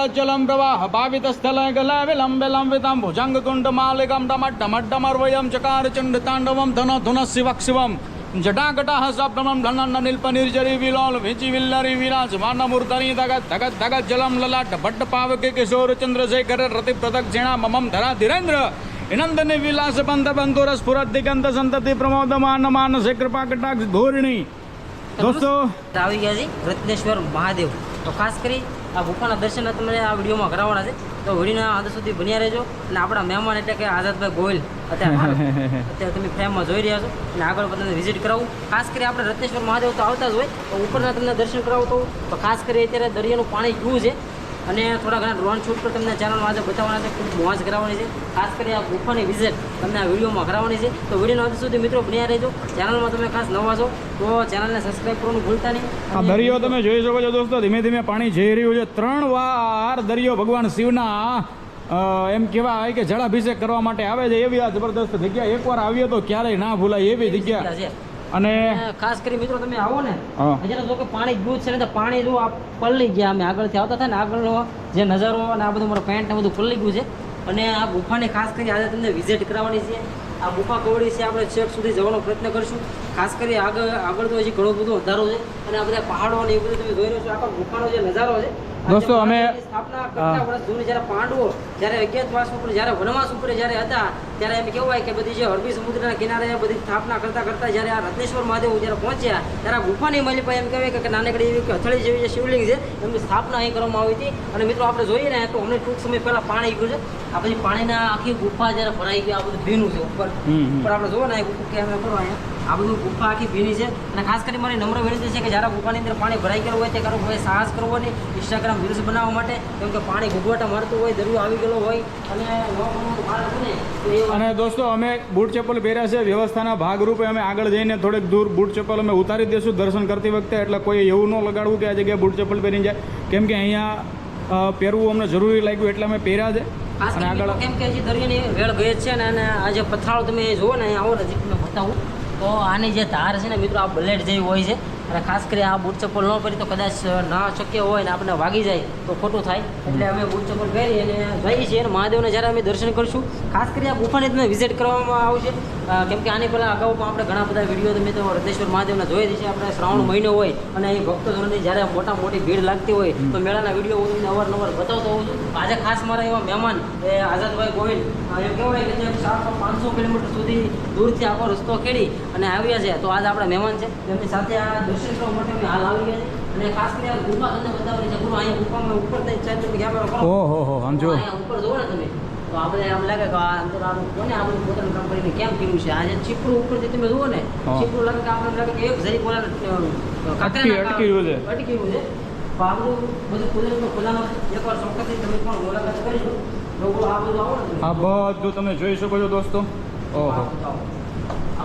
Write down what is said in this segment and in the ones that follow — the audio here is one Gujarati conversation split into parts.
पिङ्गलज्जलं प्रवाह पावितस्थले गले विलम्बिलं वितं भुजङ्गकुण्डमालिकं डमड्डमड्डमर्वयं चकार चण्डताण्डवं धन धुनः शिवः शिवं जटाकटाः सप्तमं धनन्ननिल्पनिर्जरी विलोल विचि विल्लरि विराजमानमूर्धनि धगत् धगत् धगत् जलं ललाट भट्ट पावके किशोर चन्द्रशेखर रति प्रदक्षिणा ममं धरा धीरेन्द्र विनन्दने विलास पंथ बंधुर स्फुरत दिगंत संतति प्रमोदमान मानस कृपा कटाक्ष धोरणी दोस्तों આવી ગયા છે રત્નેશ્વર મહાદેવ તો ખાસ કરી આ ગુફાના દર્શન તમને આ વિડીયોમાં કરાવવાના છે. તો વિડીયોના અંત સુધી બન્યા રહેજો અને આપણા મહેમાન એટલે કે આઝાદભાઈ ગોયલ અત્યારે અત્યારે તમે ફ્રેમમાં જોઈ રહ્યા છો. અને આગળ તમને વિઝિટ કરાવું. ખાસ કરી આપણે રત્નેશ્વર મહાદેવ તો આવતા જ હોય. તો ઉપરના તમને દર્શન કરાવતો તો. ખાસ કરી અત્યારે દરિયાનું પાણી કેવું છે? અને થોડા ઘણા ડ્રોન શૂટ પર તમને ચેનલમાં આજે બતાવવાના છે. ખૂબ મોજ કરાવવાની છે. ખાસ કરી આ ગુફાની વિઝિટ તમને આ વિડીયોમાં કરાવવાની છે. તો વીડિયો અંત સુધી મિત્રો બન્યા રહેજો. ચેનલમાં તમે ખાસ નવા છો તો ચેનલને સબસ્ક્રાઈબ કરવાનું ભૂલતા નહીં. આ દરિયો તમે જોઈ શકો છો દોસ્તો. ધીમે ધીમે પાણી જઈ રહ્યું છે. ત્રણ વાર દરિયો ભગવાન શિવના એમ કહેવાય કે જળાભિષેક કરવા માટે આવે છે. એવી આ જબરદસ્ત જગ્યા. એકવાર આવીએ તો ક્યારેય ના ભૂલાય. એવી જગ્યા છે. અને અને ખાસ કરી મિત્રો તમે આવો ને. અત્યારે જો કે પાણી દૂધ છે ને તો પાણી જો આ પલળી ગયા અમે આગળથી આવતા હતા ને આગળનો જે નજારો અને આ બધું મારો પેન્ટ ને બધું પલળી ગયું છે. અને આ ગુફાને ખાસ કરી આજે તમને વિઝિટ કરાવવાની છે. આ ગુફા કવડી છે આપણે છેક સુધી જવાનો પ્રયત્ન કરીશું. ખાસ કરી આગળ આગળ તો હજી ઘણો બધો વધારો છે. અને આ બધા પહાડો ને એ બધું તમે જોઈ રહ્યો છો આખા ગુફાનો જે નજારો છે દોસ્તો, અમે- સ્થાપના કરતા વર્ષ જૂની જ્યારે પાંડવો જ્યારે અજ્ઞાતવાસ ઉપર જ્યારે વનવાસ ઉપર જ્યારે હતા ત્યારે એમ કહેવાય કે બધી જે અરબી સમુદ્રના કિનારે બધી સ્થાપના કરતા કરતા જ્યારે આ રત્નેશ્વર મહાદેવ જ્યારે પહોંચ્યા ત્યારે આ ગુફાની મળી પાસે એમ કહેવાય કે નાનકડી એવી કે અથડી જેવી જે શિવલિંગ છે એમની સ્થાપના અહીં કરવામાં આવી હતી. અને મિત્રો આપણે જોઈએ ને તો અમને ટૂંક સમય પહેલા પાણી ગયું છે. આ પછી પાણીના આખી ગુફા જ્યારે ભરાઈ ગઈ આ બધું ભીનું છે ઉપર. હમ. આપણે જોવો ને ગુફા કેમ કરો અહીંયા આ બધું ગુફા આખી ભીની છે. અને ખાસ કરી મારી નમ્ર વિનંતી છે કે જ્યારે ગુફાની અંદર પાણી ભરાઈ ગયેલું હોય તે કરો કોઈ સાહસ કરવો નહીં. ઇન્સ્ટાગ્રામ રીલ્સ બનાવવા માટે કેમ કે પાણી ગુગવાટા મારતું હોય દરિયો આવી ગયેલો હોય અને અને દોસ્તો અમે બૂટ ચપ્પલ પહેર્યા છે. વ્યવસ્થાના ભાગરૂપે અમે આગળ જઈને થોડેક દૂર બૂટ ચપ્પલ અમે ઉતારી દઈશું દર્શન કરતી વખતે. એટલે કોઈ એવું ન લગાડવું કે આ જગ્યાએ બૂટ ચપ્પલ પહેરીને જાય. કેમ કે અહીંયા પહેરવું અમને જરૂરી લાગ્યું એટલે અમે પહેર્યા છે. અને આગળ કેમ કે હજી દરિયાની વેળ ગઈ છે ને અને આ જે પથરાળો તમે જુઓ ને આવો નજીક તમને બતાવું. તો આની જે ધાર છે ને મિત્રો આ બુલેટ જેવી હોય છે. અને ખાસ કરી આ બૂટ ચપ્પલ ન પહેરી તો કદાચ ના શક્ય હોય ને આપણને વાગી જાય તો ખોટું થાય. એટલે અમે બૂટ ચપ્પલ પહેરી અને જઈએ છીએ અને મહાદેવને જ્યારે અમે દર્શન કરીશું. ખાસ કરી આ ગુફાને તમે વિઝિટ કરવામાં આવશે કેમકે આની પહેલાં અગાઉ પણ આપણે ઘણા બધા વીડિયો તમે તો રતેશ્વર મહાદેવના જોઈ છે. આપણે શ્રાવણ મહિનો હોય અને અહીં ભક્તજનોની જ્યારે મોટા મોટી ભીડ લાગતી હોય તો મેળાના વીડિયો હું તમને અવારનવાર બતાવતો હોઉં છું. આજે ખાસ મારા એવા મહેમાન એ આઝાદભાઈ ગોવિંદ એમ કહેવાય કે જે પાંચસો કિલોમીટર સુધી દૂરથી આખો રસ્તો ખેડી અને આવ્યા છે. તો આજે આપણા મહેમાન છે. તેમની સાથે આ દર્શન કરવા માટે અમે હાલ આવી ગયા અને ખાસ કરી ગુફા તમને બતાવવાની છે ગુરુ અહીંયા ગુફામાં ઉપર થઈ ચાર તમે કેમેરો કરો ઓહો હો આમ જો ઉપર જોવો ને તમે. તો આપણે એમ લાગે કે આ અંદર આનું કોને આ બધું પોતાનું કામ કરીને કેમ કર્યું છે? આ જે ઉપરથી તમે જુઓ ને હા. છીપડું લાગે કે આપણે લાગે કે એક જરી બોલા અટકી- અટકી રહ્યું છે. અટકી રહ્યું છે. તો આપણું બધું કુદરતનો એકવાર ચોક્કસથી તમે પણ મુલાકાત કરીશું લોકો આ બધું આવો ને તમે. આ બધું તમે જોઈ શકો છો દોસ્તો. ઓહો.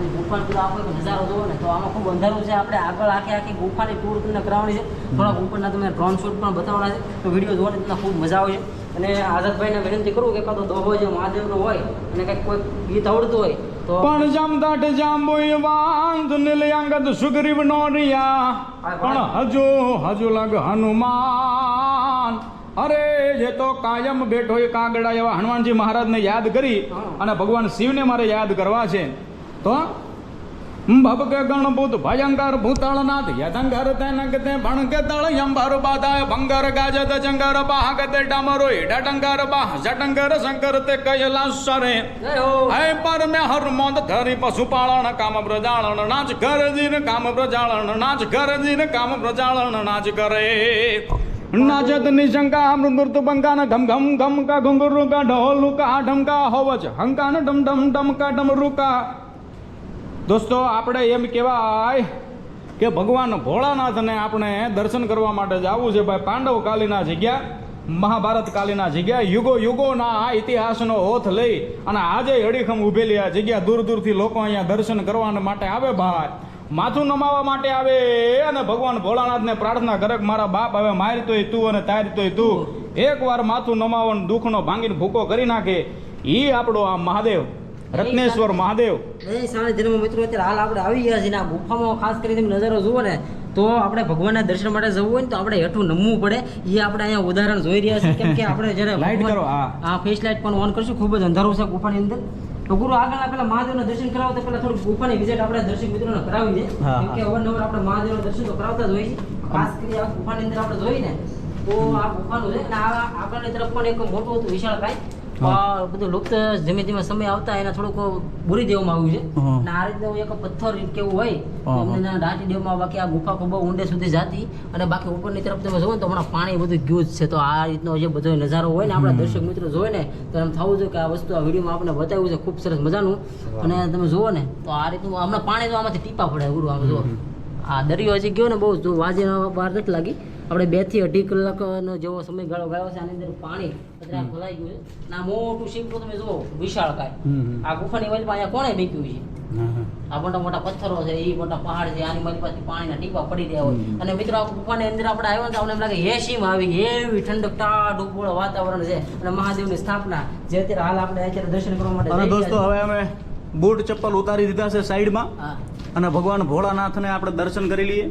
આ બધી ગુફાનો આપણે આખો નજારો જોવો ને તો આમાં ખૂબ અંધારું છે. આપણે આગળ આખી આખી ગુફાની ટૂર તમને કરાવવાની છે. થોડાક ઉપરના તમે ડ્રોન શૂટ પણ બતાવવાના છે. તો વીડિયો જોવાની તમને ખૂબ મજા આવશે અને આઝાદભાઈને વિનંતી કરું કે કાં તો દોહો જે મહાદેવનો હોય અને કંઈક કોઈ ગીત આવડતું હોય તો પણ જમદાટ જાંબોય વાંધ નીલયાંગદ સુગ્રીવ નો રિયા પણ હજુ હજુ લગ હનુમાન. અરે જે તો કાયમ બેઠો એ કાગડા એવા હનુમાનજી મહારાજને યાદ કરી અને ભગવાન શિવને મારે યાદ કરવા છે. તો? ભબકે ગણભૂત ભયંકર ભૂતળનાથ યદંગર તેનક તે ભણકે તળ યંબર બાધાય ભંગર ગાજત જંગર બાહક તે ડમરો ડંગર બાહ જટંગર શંકર તે કૈલાસરે સરે હો. પર મેં હરમોદ ધરી પશુપાલન કામ પ્રજાળન નાચ કરજીન કામ પ્રજાળન નાચ કરજીન કામ પ્રજાળન નાચ કરે. નાચત નિશંકા મૃદુર્ત બંકાન ઘમ ઘમ ઘમ કા ઘુંગરુ કા ઢોલ કા ઢમકા હોવચ હંકાન ડમ ડમ ડમ કા ડમરુ કા દોસ્તો, આપણે એમ કહેવાય કે ભગવાન ભોળાનાથને આપણે દર્શન કરવા માટે જવું છે ભાઈ. પાંડવ કાલીના જગ્યા, મહાભારત કાલીના જગ્યા, યુગો યુગોના ઇતિહાસનો ઓથ લઈ અને આજે અડીખમ ઊભેલી આ જગ્યા દૂર દૂરથી લોકો અહીંયા દર્શન કરવા માટે આવે ભાઈ. માથું નમાવા માટે આવે અને ભગવાન ભોળાનાથને પ્રાર્થના કરે મારા બાપ હવે મારતોય તું અને તારતોય તું. એકવાર માથું નમાવો દુઃખનો ભાંગીને ભૂકો કરી નાખે. એ આપણો આ મહાદેવ. રત્નેશ્વર મહાદેવ. એ સાણે જન્મ મિત્રો અત્યારે હાલ આપણે આવી ગયા છીએ આ ગુફામાં ખાસ કરી તમે નજારો જુઓ ને તો આપણે ભગવાનના દર્શન માટે જવું હોય ને તો આપણે હેઠું નમવું પડે. એ આપણે અહીંયા ઉદાહરણ જોઈ રહ્યા છીએ. કેમ કે આપણે જ્યારે લાઈટ કરો, હા. ફેસ લાઇટ પણ ઓન કરશું. ખૂબ જ અંધારું છે ગુફાની અંદર. તો ગુરુ આગળ પેલા મહાદેવના દર્શન કરાવો તો પેલા થોડું ગુફાની વિઝિટ આપણે દર્શક મિત્રોને કરાવી દે. કેમ કે અવારનવાર આપણે મહાદેવના દર્શન તો કરાવતા જ હોય છે ખાસ કરી આ ગુફાની અંદર આપણે જોઈએ ને તો આ ગુફાનું છે. અને આ આગળની તરફ પણ એક મોટું હતું વિશાળ આ બધું લુપ્ત ધીમે ધીમે સમય આવતા એના થોડુંક બુરી દેવામાં આવ્યું છે. અને આ રીતનું એક પથ્થર કેવું હોય દાટી દેવામાં બાકી આ ગુફા ખૂબ ઊંડે સુધી જાતી અને બાકી ઉપરની તરફ તમે જોવો ને તો હમણાં પાણી બધું ગયું જ છે. તો આ રીતનો જે બધો નજારો હોય ને આપણા દર્શક મિત્રો જોવે ને તો એમ થવું જોઈએ કે આ વસ્તુ આ વિડીયોમાં આપણે બતાવ્યું છે. ખૂબ સરસ મજાનું. અને તમે જુઓ ને તો આ રીતનું હમણાં પાણી તો આમાંથી ટીપા પડે ગુરુ આમ જુઓ. આ દરિયો હજી ગયો ને બહુ જો વાજે બહાર નથી લાગી. આપણે બેથી અઢી કલાકનો જેવો સમયગાળો ગયો છે આની અંદર પાણી ભરાઈ ગયું છે. અને આ મોટું શિલ્પ તમે જુઓ વિશાળ કાય આ ગુફાની વચમાં અહીંયા કોણે મૂક્યું છે? આ મોટા મોટા પથ્થરો છે એ મોટા પહાડ છે આની મારી પાસે પાણીના ટીપા પડી રહ્યા હોય. અને મિત્રો આ ગુફાની અંદર આપણે આવ્યા ને તો અમને એમ લાગે હે સીમ આવી એવી ઠંડક ટાઢ ઉપોળ વાતાવરણ છે. અને મહાદેવની સ્થાપના જે અત્યારે હાલ આપણે અત્યારે દર્શન કરવા માટે અને દોસ્તો હવે અમે બૂટ ચપ્પલ ઉતારી દીધા છે સાઈડમાં. અને ભગવાન ભોળાનાથને આપણે દર્શન કરી લઈએ.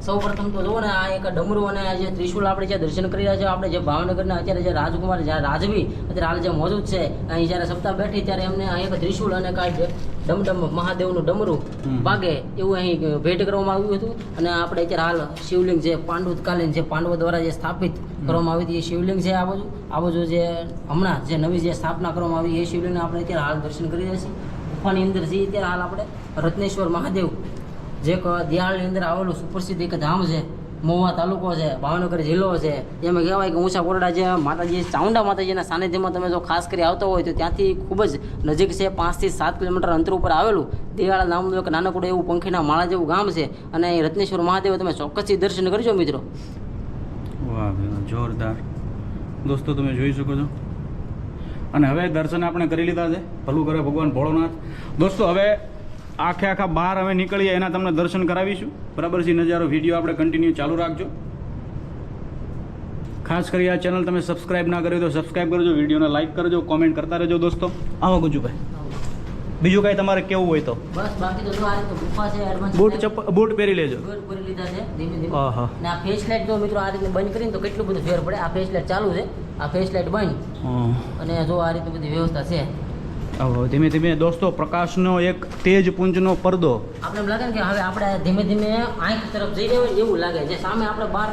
સૌ પ્રથમ તો જુઓ ને આ એક ડમરુ અને આ જે ત્રિશુલ આપણે જે દર્શન કરી રહ્યા છે આપણે જે ભાવનગરના અત્યારે જે રાજકુમાર જ્યાં રાજવી અત્યારે હાલ જે મોજૂદ છે અહીં જ્યારે સપ્તાહ બેઠી ત્યારે એમને અહીં એક ત્રિશુલ અને કાંઈ ડમડમ મહાદેવનું ડમરું ભાગે એવું અહીં ભેટ કરવામાં આવ્યું હતું. અને આપણે અત્યારે હાલ શિવલિંગ જે પાંડવકાલીન જે પાંડવો દ્વારા જે સ્થાપિત કરવામાં આવી હતી એ શિવલિંગ છે આ બાજુ. આ બાજુ જે હમણાં જે નવી જે સ્થાપના કરવામાં આવી એ શિવલિંગને આપણે અત્યારે હાલ દર્શન કરી રહ્યા છીએ. ગુફાની અંદર છીએ ત્યારે હાલ આપણે રત્નેશ્વર મહાદેવ જે દિયાળની અંદર આવેલું સુપ્રસિદ્ધ એક ધામ છે, મહુવા તાલુકો છે, ભાવનગર જિલ્લો છે. એમાં કહેવાય કે ઊંચા કોરડા જે માતાજી ચાઉંડા માતાજીના સાનિધ્યમાં તમે જો ખાસ કરી આવતા હોય તો ત્યાંથી ખૂબ જ નજીક છે પાંચથી સાત કિલોમીટર અંતર ઉપર આવેલું. દિયાળા નામનું એક નાનકડું એવું પંખીના માળા જેવું ગામ છે અને રત્નેશ્વર મહાદેવ તમે ચોક્કસથી દર્શન કરજો મિત્રો. વાહ, જોરદાર. દોસ્તો, તમે જોઈ શકો છો. અને હવે દર્શન આપણે કરી લીધા છે. ભલું કરે ભગવાન ભોળોનાથ. દોસ્તો, હવે આખે આખા બહાર અમે નીકળીએ એના તમને દર્શન કરાવીશું. બરાબર છે નજારો વીડિયો આપણે કન્ટિન્યુ ચાલુ રાખજો. ખાસ કરી આ ચેનલ તમે સબસ્ક્રાઇબ ના કરી તો સબસ્ક્રાઇબ કરજો વિડીયોને લાઇક કરજો કોમેન્ટ કરતા રહેજો દોસ્તો. આવો ગુજુભાઈ. બીજું કાંઈ તમારે કેવું હોય તો? બસ બાકી તો જો આ રીતે ગુફા છે એડવાન્સ બૂટ ચપ્પલ બૂટ પહેરી લેજો. બૂટ પહેરી લીધા છે ધીમે ધીમે. આહા. ને આ ફેસ લાઇટ જો મિત્રો આ રીતે બંધ કરીને તો કેટલું બધું ફેર પડે. આ ફેસ લાઇટ ચાલુ છે આ ફેસ લાઇટ બંધ અને જો આ રીતે બધી વ્યવસ્થા છે હવે ધીમે ધીમે દોસ્તો પ્રકાશનો એક તેજ પુંજનો પડદો. આપણે એમ લાગે ને કે હવે આપણે ધીમે ધીમે આંખ તરફ જઈ રહ્યા હોય એવું લાગે. જે સામે આપણે બહાર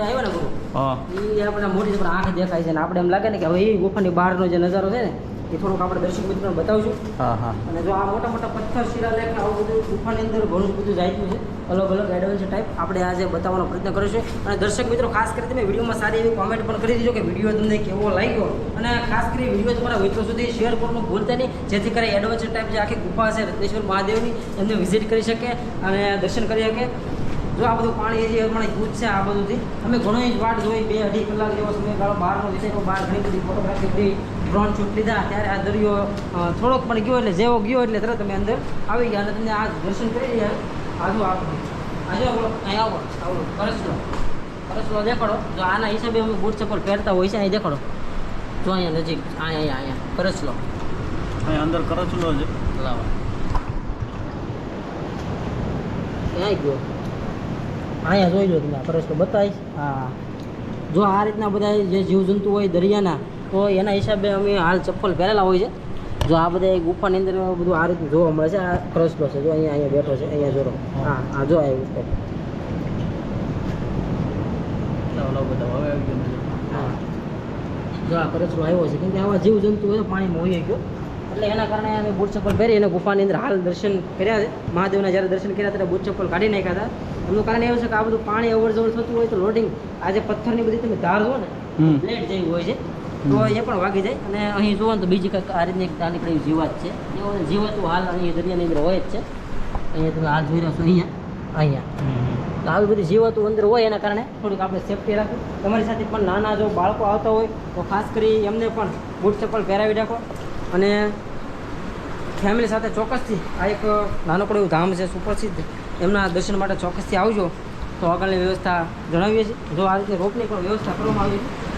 આવ્યા ને ગુરુ હા. એ આપણે મોટી ઉપર આંખ દેખાય છે ને આપણે એમ લાગે ને કે હવે એ ગુફાની બહારનો જે નજારો છે ને એ થોડુંક આપણે દર્શક મિત્રોને બતાવશું હા હા. અને જો આ મોટા મોટા પથ્થર શિલાલેખ આવું બધું ગુફાની અંદર ઘણું બધું જાયતું છે. અલગ અલગ એડવેન્ચર ટાઈપ આપણે આજે બતાવવાનો પ્રયત્ન કરીશું. અને દર્શક મિત્રો ખાસ કરી તમે વિડીયોમાં સારી એવી કોમેન્ટ પણ કરી દીજો કે વીડિયો તમને કેવો લાગ્યો. અને ખાસ કરી વીડિયો તમારા મિત્રો સુધી શેર કરવાનું ભૂલતા નહીં. જેથી કરી એડવેન્ચર ટાઈપ જે આખી ગુફા છે રત્નેશ્વર મહાદેવની એમને વિઝિટ કરી શકે અને દર્શન કરી શકે. જો આ બધું પાણી જે હમણાં ભૂત છે આ બધુંથી. અમે ઘણો જ વાટ જોઈ બે અઢી કલાક જેવો સમયગાળો બહારનો વિષય બહાર ઘણી બધી ફોટોગ્રાફી કરી. ડ્રોન શૂટ લીધા. ત્યારે આ દરિયો થોડોક પણ ગયો એટલે જેવો ગયો એટલે તરત તમે અંદર આવી ગયા અને તમને આ દર્શન કરી રહ્યા. આજુ આપણું આજુ આવો. અહીં આવો. આવડો પરસલો પરસલો દેખાડો. જો આના હિસાબે અમે બૂટ ચપ્પલ પહેરતા હોય છે અહીં દેખાડો. જો અહીંયા નજીક. અહીંયા અહીંયા અહીંયા. કરસલો અહીંયા અંદર કરસલો છે. લાવો. ક્યાંય ગયો? અહીંયા જોઈ લો તમે આ કરસલો બતાવીશ હા. જો આ રીતના બધા જે જીવજંતુ હોય દરિયાના તો એના હિસાબે અમે હાલ ચપ્પલ પહેરેલા હોય છે. જો આ બધા ગુફાની અંદર બધું આ રીતનું જોવા મળે છે આ કરસલો છે જો અહીંયા અહીંયા બેઠો છે અહીંયા જોરો હા આ જો આવ્યું છે હા. જો આ કરચલો આવ્યો છે કેમ કે આવા જીવજંતુ હોય તો પાણીમાં હોઈ ગયો. એટલે એના કારણે અમે બૂટ ચપ્પલ પહેરી અને ગુફાની અંદર હાલ દર્શન કર્યા છે. મહાદેવના જ્યારે દર્શન કર્યા ત્યારે બૂટ ચપ્પલ કાઢી નાખ્યા હતા. એમનું કારણ એવું છે કે આ બધું પાણી અવર જવર થતું હોય તો લોડિંગ આજે જે પથ્થરની બધી તમે ધાર જુઓ ને. પ્લેટ જેવી હોય છે. તો એ પણ વાગી જાય. અને અહીં ને તો બીજી કંઈક આ રીતની એક નાનકડી જીવાત છે. એવો જીવાતું હાલ અહીં દરિયાની અંદર હોય જ છે. અહીંયા તમે હાલ જોઈ રહ્યા છો અહીંયા અહીંયા. તો આવી બધી જીવાતો અંદર હોય એના કારણે થોડીક આપણે સેફટી રાખવું. તમારી સાથે પણ નાના જો બાળકો આવતા હોય તો ખાસ કરી એમને પણ બૂટ ચપ્પલ પહેરાવી રાખો. અને ફેમિલી સાથે ચોક્કસથી આ એક નાનકડું એવું ધામ છે સુપ્રસિદ્ધ. એમના દર્શન માટે ચોક્કસથી આવજો. તો આગળની વ્યવસ્થા જણાવીએ છીએ. જો આ રીતે રોપની પણ વ્યવસ્થા કરવામાં આવી છે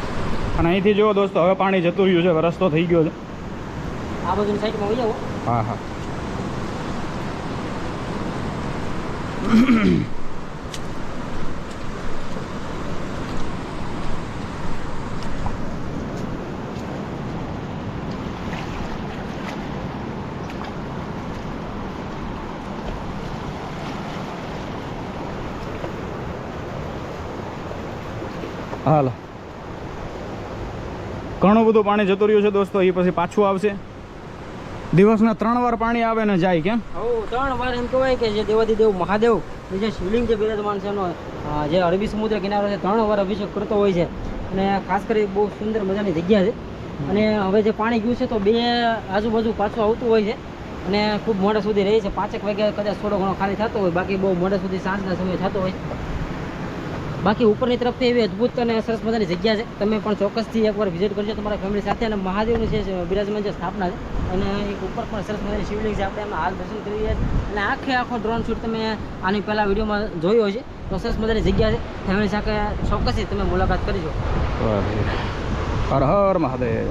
અને અહીંથી જુઓ દોસ્તો હવે પાણી જતું રહ્યું છે રસ્તો થઈ ગયો છે. આ સાઈડમાં જાઓ હા હા. હાલો. ઘણું બધું પાણી જતું રહ્યું છે દોસ્તો, એ પછી પાછું આવશે. દિવસના ત્રણ વાર પાણી આવે ને જાય કેમ? ત્રણ વાર એમ કહેવાય કે જે દેવાદિદેવ મહાદેવ જે શિવલિંગ જે બિરાજમાન છે એનો જે અરબી સમુદ્ર કિનારો છે, ત્રણ વાર અભિષેક કરતો હોય છે. અને ખાસ કરી બહુ સુંદર મજાની જગ્યા છે. અને હવે જે પાણી ગયું છે તો બે આજુબાજુ પાછું આવતું હોય છે. અને ખૂબ મોડા સુધી રહે છે. પાંચેક વાગ્યા કદાચ થોડો ઘણો ખાલી થતો હોય, બાકી બહુ મોડા સુધી સાંજના સમયે થતો હોય. બાકી ઉપરની તરફથી એવી અદ્ભુત અને સરસ મજાની જગ્યા છે. તમે પણ ચોક્કસથી એકવાર વિઝિટ કરજો તમારા ફેમિલી સાથે અને મહાદેવની છે બિરાજમાન જે સ્થાપના છે અને એક ઉપર પણ સરસ મજાની શિવલિંગ છે. આપણે એમાં હાલ દર્શન કરી રહ્યા છીએ. અને આખે આખો ડ્રોન શૂટ તમે આની પહેલાં વિડીયોમાં જોયો છે તો સરસ મજાની જગ્યા છે. ફેમિલી સાથે ચોક્કસથી તમે મુલાકાત કરજો. હર હર મહાદેવ.